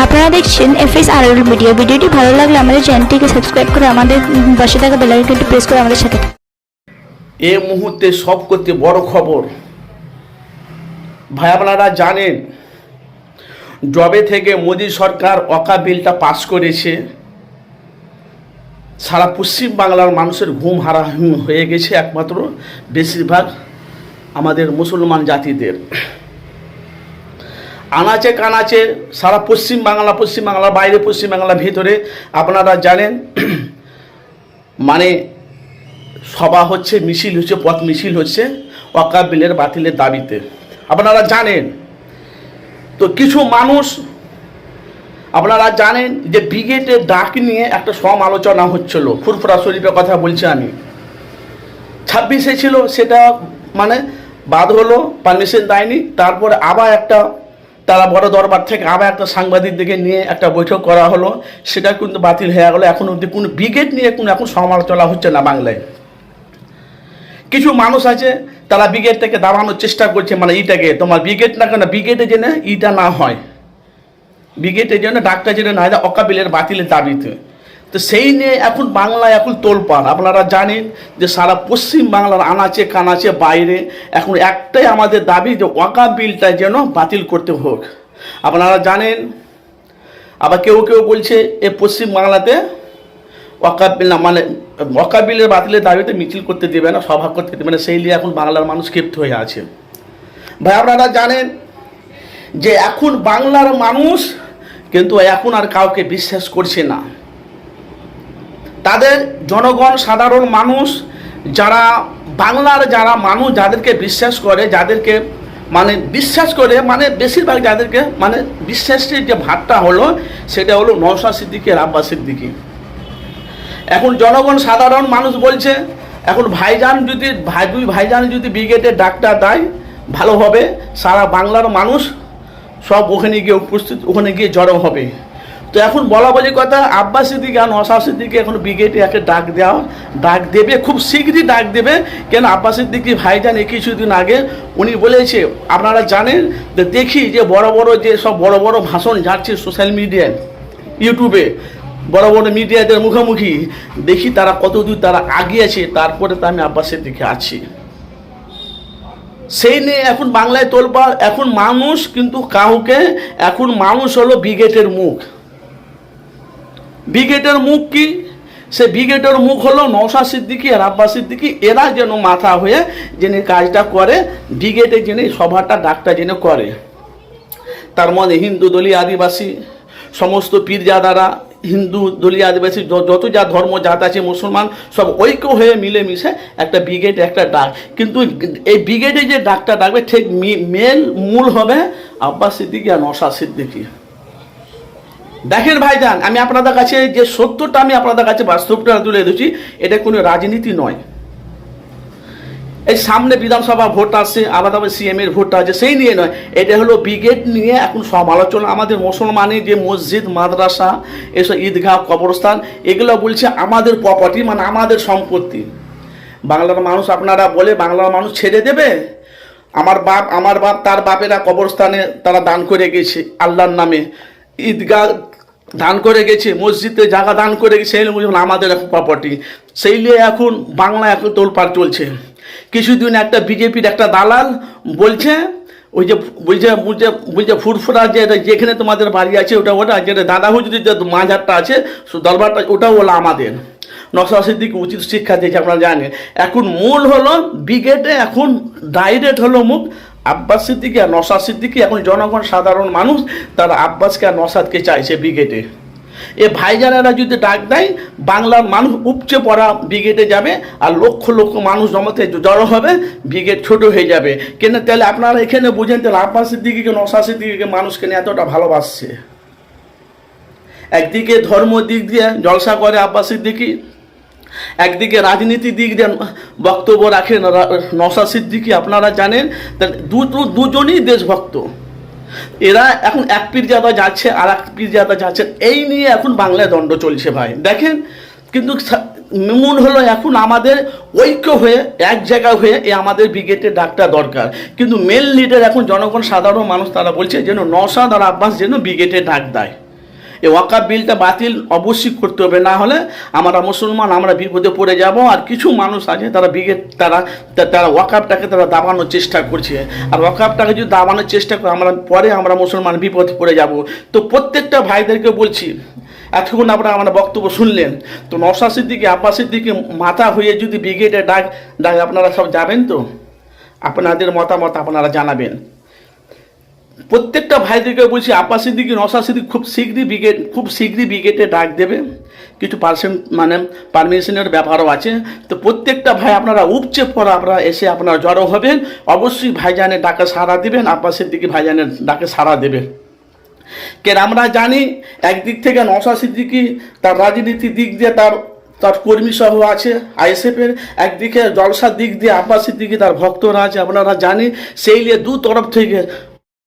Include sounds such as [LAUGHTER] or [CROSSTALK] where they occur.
আপনারা দেখছেন এফএস আর মিডিয়া ভিডিওটি ভালো লাগলে আমাদের চ্যানেলটিকে সাবস্ক্রাইব করে আমাদের পাশে থাকা বেলাইকনটি প্রেস করে আমাদের সাথে এ মুহূর্তে সব করতে বড় খবর। ভাই আপনারা জানেন জবে থেকে মোদী সরকার অকা বিলটা পাস করেছে, সারা পশ্চিম বাংলার মানুষের ঘুম হারা হয়ে গেছে একমাত্র বেশিরভাগ আমাদের মুসলমান জাতিদের। আনাচে কানাচে সারা পশ্চিম বাংলা, পশ্চিম বাংলার বাইরে পশ্চিম বাংলার ভিতরে আপনারা জানেন [CLEARS THROAT] মানে সভা হচ্ছে, মিছিল হচ্ছে, পথ মিছিল হচ্ছে, ওয়াকাব বিলের বাতিলের দাবিতে। আপনারা জানেন। তো কিছু মানুষ আপনারা জানেন যে ব্রিগেডের ডাক নিয়ে একটা সমালোচনা হচ্ছিল ফুরফুরা শরীফের কথা বলছি আমি। ছাব্বিশে ছিল, সেটা মানে বাদ হলো পারমিশন দেয়নি, তারপরে আবার একটা তারা বড় দরবার থেকে আবার একটা সাংবাদিকদেরকে নিয়ে একটা বৈঠক করা হলো। সেটা কিন্তু বাতিল হয়ে গেলো। এখন অবধি কোনো ব্রিগেড নিয়ে কোনো এখন সমালোচনা হচ্ছে না বাংলায়। কিছু মানুষ আছে, তারা ব্রিগেড থেকে দাঁড়ানোর চেষ্টা করছে মানে ইটাকে। তোমার ব্রিগেড না কেন? ব্রিগেডে যেন ইটা না হয়। ব্রিগেডের জন্য ডাক্তার যেন না অকাবিলের বাতিলের দাবিতে। তো সেই নিয়ে এখন বাংলায় এখন তোলপান আপনারা জানেন যে সারা পশ্চিম বাংলার আনাচে, কানাচে, বাইরে এখন একটাই আমাদের দাবি যে ওয়াকা বিলটা যেন বাতিল করতে হোক। আপনারা জানেন, আবার কেউ কেউ বলছে এ পশ্চিম বাংলাতে ওয়াকাব বিল না মানে ওয়াকাব বিলের বাতিলের দাবিতে মিছিল করতে দেবে না, সভা করতে দেবে না সেই নিয়ে এখন বাংলার মানুষ ক্ষিপ্ত হয়ে আছে। ভাই, আপনারা জানেন যে এখন বাংলার মানুষ কিন্তু এখন আর কাউকে বিশ্বাস করছে না। তাদের জনগণ, সাধারণ মানুষ, যারা বাংলার যারা মানুষ, যাদেরকে বিশ্বাস করে, যাদেরকে মানে বিশ্বাস করে মানে বেশিরভাগ যাদেরকে মানে বিশ্বাসের যে ভাতটা হলো, সেটা হলো নওশা সিদ্দিকের আব্বাস সিদ্দিকি। এখন জনগণ, সাধারণ মানুষ বলছে, এখন ভাইজান যদি, ভাই, দুই ভাইজান যদি ব্রিগেডের ডাক্তার দেয়, ভালো হবে, সারা বাংলার মানুষ সব ওখানে গিয়ে উপস্থিত, ওখানে গিয়ে জড়ো হবে। তো এখন বলা বলি কথা আব্বাস সিদ্দিকে আর নশা সিদ্দিকে এখন ব্রিগেডে একটা ডাক দেওয়া, ডাক দেবে, খুব শীঘ্রই ডাক দেবে। কেন আব্বাস সিদ্দিকি ভাইজান এই কিছুদিন আগে উনি বলেছে, আপনারা জানেন, যে দেখি যে বড় বড় যে সব বড় বড় ভাষণ যাচ্ছে সোশ্যাল মিডিয়ায় ইউটিউবে বড় বড় মিডিয়াদের মুখোমুখি। দেখি তারা কতদূর তারা আগিয়েছে, তারপরে তো আমি আব্বাসের দিকে আছি। সেই নিয়ে এখন বাংলায় তোলবার এখন মানুষ কিন্তু কাউকে, এখন মানুষ হলো ব্রিগেডের মুখ। ব্রিগেডের মুখ কি? সে ব্রিগেডের মুখ হলো নৌসা সিদ্দিকি আর আব্বাস সিদ্দিকি। এরা যেন মাথা হয়ে যিনি কাজটা করে ব্রিগেডে যিনি সভাটা, ডাকটা যিনি করে। তার মধ্যে হিন্দু দলীয় আদিবাসী, সমস্ত পীরজাদারা, হিন্দু দলীয় আদিবাসী যত যা ধর্ম, জাত আছে, মুসলমান, সব ঐক্য হয়ে মিলেমিশে একটা ব্রিগেড একটা ডাক। কিন্তু এই ব্রিগেডে যে ডাকটা ডাকবে, ঠিক মেন মূল হবে আব্বাস সিদ্দিকি আর নশা সিদ্দিকি। দেখেন ভাই ভাইজান, আমি আপনাদের কাছে যে সত্যটা আমি আপনাদের কাছে বাস্তবটা তুলে দিচ্ছি এটা কোনো রাজনীতি নয়। এই সামনে বিধানসভা ভোট আসছে আলাদা সিএম এর ভোট আছে সেই নিয়ে নয়। এটা হলো ব্রিগেড নিয়ে এখন সমালোচনা। আমাদের মুসলমানের যে মসজিদ, মাদ্রাসা, এসব ঈদগাহ, কবরস্থান, এগুলো বলছে আমাদের প্রপার্টি মানে আমাদের সম্পত্তি। বাংলার মানুষ আপনারা বলে বাংলার মানুষ ছেড়ে দেবে? আমার বাপ আমার বাপ, তার বাপেরা কবরস্থানে তারা দান করে গেছে আল্লাহর নামে। ঈদগাহ দান করে গেছে, মসজিদে জায়গা দান করে গেছে, সেই বলছে আমাদের এখন প্রপার্টি সেই নিয়ে এখন বাংলা এখন তোলপাড় চলছে। কিছুদিন একটা বিজেপির একটা দালাল বলছে, ওই যে বলছে বলছে বলছে ফুরফুরা যে যেখানে তোমাদের বাড়ি আছে, ওটা ওটা যেটা দাদা হুজুরি, যে মাঝারটা আছে দরবারটা, ওটাও হলো আমাদের। নকশা সিদ্দিক উচিত শিক্ষা দিয়েছে, আপনারা জানেন। এখন মূল হলো ব্রিগেডে এখন ডাইরেক্ট হলো মুখ আব্বাস সিদ্দিকি আর নসাদ সিদ্দিকি এখন জনগণ সাধারণ মানুষ, তারা আব্বাসকে আর নসাদকে চাইছে ব্রিগেডে। এ ভাইজানেরা যদি ডাক দেয়, বাংলার মানুষ উপচে পড়া ব্রিগেডে যাবে আর লক্ষ লক্ষ মানুষ জমাতে জড়ো হবে, ব্রিগেড ছোট হয়ে যাবে। কেন তাহলে আপনারা এখানে বুঝেন তাহলে আব্বাস সিদ্দিকিকে নসা সিদ্দিকিকে মানুষকে নিয়ে এতটা ভালোবাসছে? একদিকে ধর্ম দিক দিয়ে জলসা করে আব্বাস সিদ্দিকি একদিকে রাজনীতি দিক দিয়ে বক্তব্য রাখেন নওশাদ সিদ্দিকি, আপনারা জানেন দুজনই দেশভক্ত। এরা এখন এক পীরজাদা যাচ্ছে আর এক পীরজাদা যাচ্ছে, এই নিয়ে এখন বাংলায় দণ্ড চলছে ভাই। দেখেন, কিন্তু মূল হলো এখন আমাদের ঐক্য হয়ে, এক জায়গা হয়ে এ আমাদের ব্রিগেডের ডাকটা দরকার। কিন্তু মেন লিডার এখন জনগণ, সাধারণ মানুষ, তারা বলছে যেন নসাদ আর আব্বাস যেন ব্রিগেডে ডাক দেয়। এই ওয়াকাপ বিলটা বাতিল অবশ্যই করতে হবে, না হলে আমরা মুসলমান, আমরা বিপদে পড়ে যাব আর কিছু মানুষ আছে তারা বিগে তারা তারা ওয়াকাপটাকে তারা দাবানোর চেষ্টা করছে। আর ওয়াকাপটাকে যদি দাবানোর চেষ্টা করে, আমরা পরে আমরা মুসলমান বিপদে পড়ে যাব। তো প্রত্যেকটা ভাইদেরকে বলছি, এতক্ষণ আপনারা আমরা বক্তব্য শুনলেন, তো নশাশির দিকে, আব্বাসের দিকে মাথা হয়ে যদি ব্রিগেডে ডাক ডাক আপনারা সব যাবেন তো? আপনাদের মতামত আপনারা জানাবেন। প্রত্যেকটা ভাইদেরকে বলছি আব্বাস সিদ্দিকি নশা সিদ্দিক খুব শীঘ্রই ব্রিগেড খুব শীঘ্রই ব্রিগেডে ডাক দেবে। কিছু পার্সেন্ট মানে পারমিশনের ব্যাপারও আছে। তো প্রত্যেকটা ভাই আপনারা উপচে পর আপনারা এসে আপনারা জড়ো হবেন। অবশ্যই ভাইজানের ডাকে সাড়া দেবেন আব্বাস সিদ্দিকি ভাইজানের ডাকে সাড়া দেবেন। কেন আমরা জানি, একদিক থেকে নশা সিদ্দিকি তার রাজনীতির দিক দিয়ে তার তার কর্মী সহ আছে আইএসএফের একদিকে জলসার দিক দিয়ে আব্বাস সিদ্দিকি তার ভক্তরা আছে। আপনারা জানি সেই নিয়ে দু তরফ থেকে